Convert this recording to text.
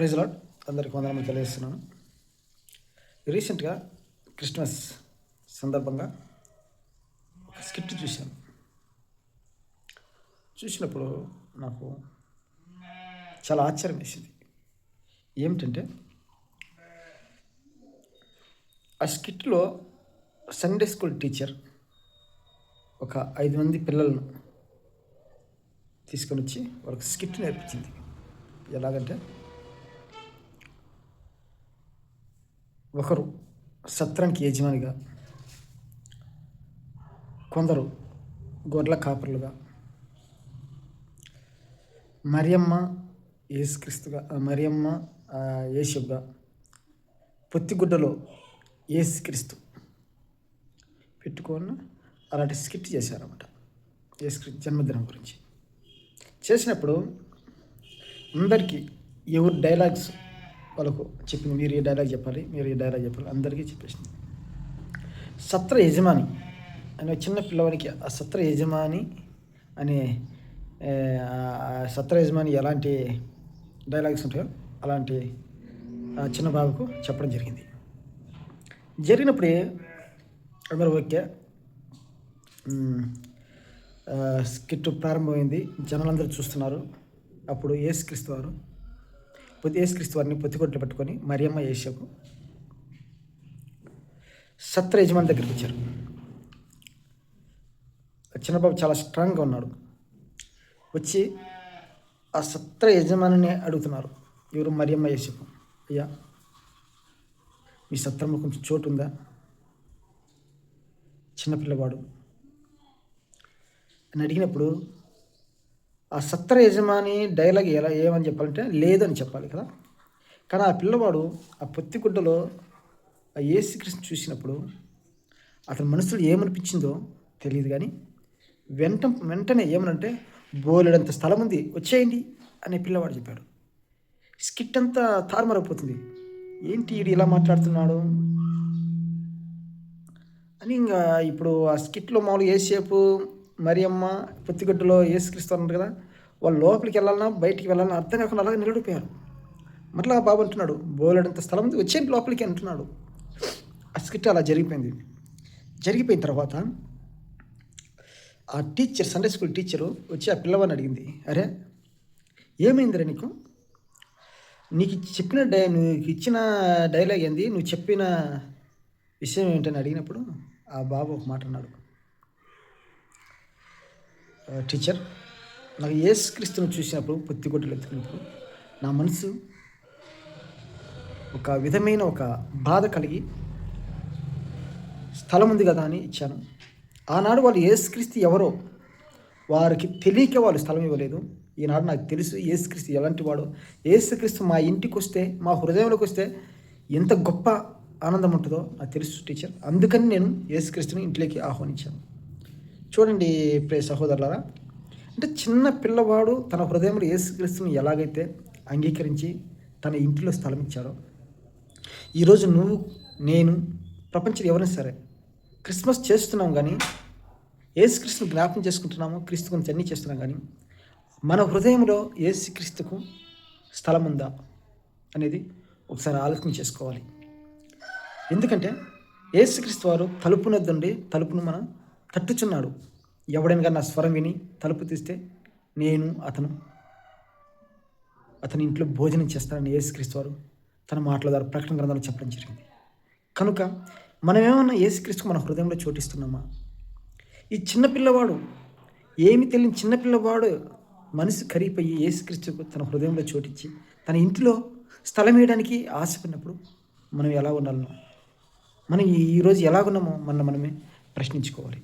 Praise lord. అందరికి వందనములు తెలియజేస్తున్నాను. రీసెంట్గా క్రిస్మస్ సందర్భంగా ఒక స్కిట్ చూశాను. చూసినప్పుడు నాకు చాలా ఆశ్చర్యం వేసింది ఏమిటంటే ఆ స్కిట్లో సండే స్కూల్ టీచర్ ఒక ఐదు మంది పిల్లలను తీసుకొని వచ్చి వాళ్ళకి స్కిట్ నేర్పించింది. ఎలాగంటే ఒకరు సత్రానికి యజమానిగా కొందరు గొర్రెల కాపరులుగా మరియమ్మ యేసుక్రీస్తుగా మరియమ్మ యేసుగా పొత్తిగుడ్డలో యేసుక్రీస్తు పెట్టుకొని అలాంటి స్కిట్ చేశారన్నమాట. యేసుక్రీస్తు జన్మదినం గురించి. చేసినప్పుడు అందరికీ ఎవరు డైలాగ్స్ వాళ్ళకు చెప్పింది మీరు ఈ డైలాగ్ చెప్పాలి మీరు ఈ డైలాగ్ చెప్పాలి అందరికీ చెప్పేసింది. సత్ర యజమాని అనే చిన్న పిల్లవాడికి ఆ సత్ర యజమాని అనే సత్ర యజమాని ఎలాంటి డైలాగ్స్ ఉంటాయో అలాంటి ఆ చిన్న బాబుకు చెప్పడం జరిగింది. జరిగినప్పుడే అందరూ ఓకే స్కిట్ ప్రారంభమైంది. జనాలందరూ చూస్తున్నారు. అప్పుడు ఏసుక్రీస్తు వారు యేసుక్రీస్తు వారిని పొత్తికొట్లు పట్టుకొని మరియమ్మ యేషకు సత్ర యజమాని దగ్గరికి వచ్చారు. చిన్నబాబు చాలా స్ట్రాంగ్గా ఉన్నాడు. వచ్చి ఆ సత్ర యజమానిని అడుగుతున్నారు. ఎవరు? మరియమ్మ యేసుకు. అయ్యా మీ సత్రంలో కొంచెం చోటు ఉందా? చిన్నపిల్లవాడు. అని అడిగినప్పుడు ఆ సత్ర యజమాని డైలాగ్ ఎలా ఏమని చెప్పాలంటే లేదని చెప్పాలి కదా. కానీ ఆ పిల్లవాడు ఆ పొత్తిగుడ్డలో ఆ యేసుకృష్ణ చూసినప్పుడు అతని మనసులో ఏమనిపించిందో తెలియదు కానీ వెంట వెంటనే ఏమనంటే బోలెడంత స్థలం ఉంది వచ్చేయండి అనే పిల్లవాడు చెప్పాడు. స్కిట్ అంతా తారుమారైపోతుంది ఏంటి వీడు ఇలా మాట్లాడుతున్నాడు? అని ఇంకా ఇప్పుడు ఆ స్కిట్లో మామూలుగా ఏసేపు మరియమ్మ పొత్తిగడ్డలో ఏసుక్రీస్తు అన్నారు కదా వాళ్ళు లోపలికి వెళ్ళాలన్నా బయటికి వెళ్ళాలన్నా అర్థం కాకుండా అలాగే నిలబడిపోయారు. మరలా ఆ బాబు అంటున్నాడు బోలెడంత స్థలం ఉంది వచ్చేయండి లోపలికి అంటున్నాడు. ఆ స్కిట్ అలా జరిగిపోయింది. జరిగిపోయిన తర్వాత ఆ టీచర్ సండే స్కూల్ టీచరు వచ్చి ఆ పిల్లవాడిని అడిగింది అరే ఏమైందిరా నీకు? నీకు చెప్పిన డై నీకు ఇచ్చిన డైలాగ్ ఏంది? నువ్వు చెప్పిన విషయం ఏంటని అడిగినప్పుడు ఆ బాబు ఒక మాట అన్నాడు టీచర్ నాకు యేసుక్రీస్తుని చూసినప్పుడు పొత్తిగొడ్డలు ఎత్తుకున్నప్పుడు నా మనసు ఒక విధమైన ఒక బాధ కలిగి స్థలం ఉంది కదా అని ఇచ్చాను. ఆనాడు వాళ్ళు ఏసుక్రీస్తు ఎవరో వారికి తెలియక వాళ్ళు స్థలం ఇవ్వలేదు. ఈనాడు నాకు తెలుసు ఏసుక్రీస్తు ఎలాంటి వాడు. ఏసుక్రీస్తు మా ఇంటికి వస్తే మా హృదయంలోకి వస్తే ఎంత గొప్ప ఆనందం ఉంటుందో నాకు తెలుసు టీచర్. అందుకని నేను ఏసుక్రీస్తుని ఇంట్లోకి ఆహ్వానించాను. చూడండి ప్రే సహోదరులారా. అంటే చిన్న పిల్లవాడు తన హృదయంలో యేసుక్రీస్తుని ఎలాగైతే అంగీకరించి తన ఇంటిలో స్థలం ఇచ్చాడో ఈరోజు నువ్వు నేను ప్రపంచం ఎవరైనా సరే క్రిస్మస్ చేస్తున్నాం కానీ ఏసుక్రీస్తుని జ్ఞాపకం చేసుకుంటున్నాము క్రీస్తు గురించి అన్నీ చేస్తున్నాం కానీ మన హృదయంలో ఏసుక్రీస్తుకు స్థలం ఉందా అనేది ఒకసారి ఆలోచన చేసుకోవాలి. ఎందుకంటే ఏసుక్రీస్తు వారు తలుపునొద్దుండి తలుపును మనం తట్టుచున్నాడు. ఎవడనగా కానీ నా స్వరం విని తలుపు తీస్తే నేను అతను అతని ఇంట్లో భోజనం చేస్తానని యేసుక్రీస్తు వారు తన మాటల ద్వారా ప్రకటన గ్రంథంలో చెప్పడం జరిగింది. కనుక మనం ఏమన్నా మన హృదయంలో చోటిస్తున్నామా? ఈ చిన్న పిల్లవాడు ఏమి తెలియని చిన్న పిల్లవాడు మనసు కరిగిపోయి యేసుక్రీస్తుకు తన హృదయంలో చోటిచ్చి తన ఇంటిలో స్థలం వేయడానికి ఆశపడినప్పుడు మనం ఎలా ఉండాలనో మనం ఈరోజు ఈరోజు ఎలాగున్నామో మన మనమే ప్రశ్నించుకోవాలి.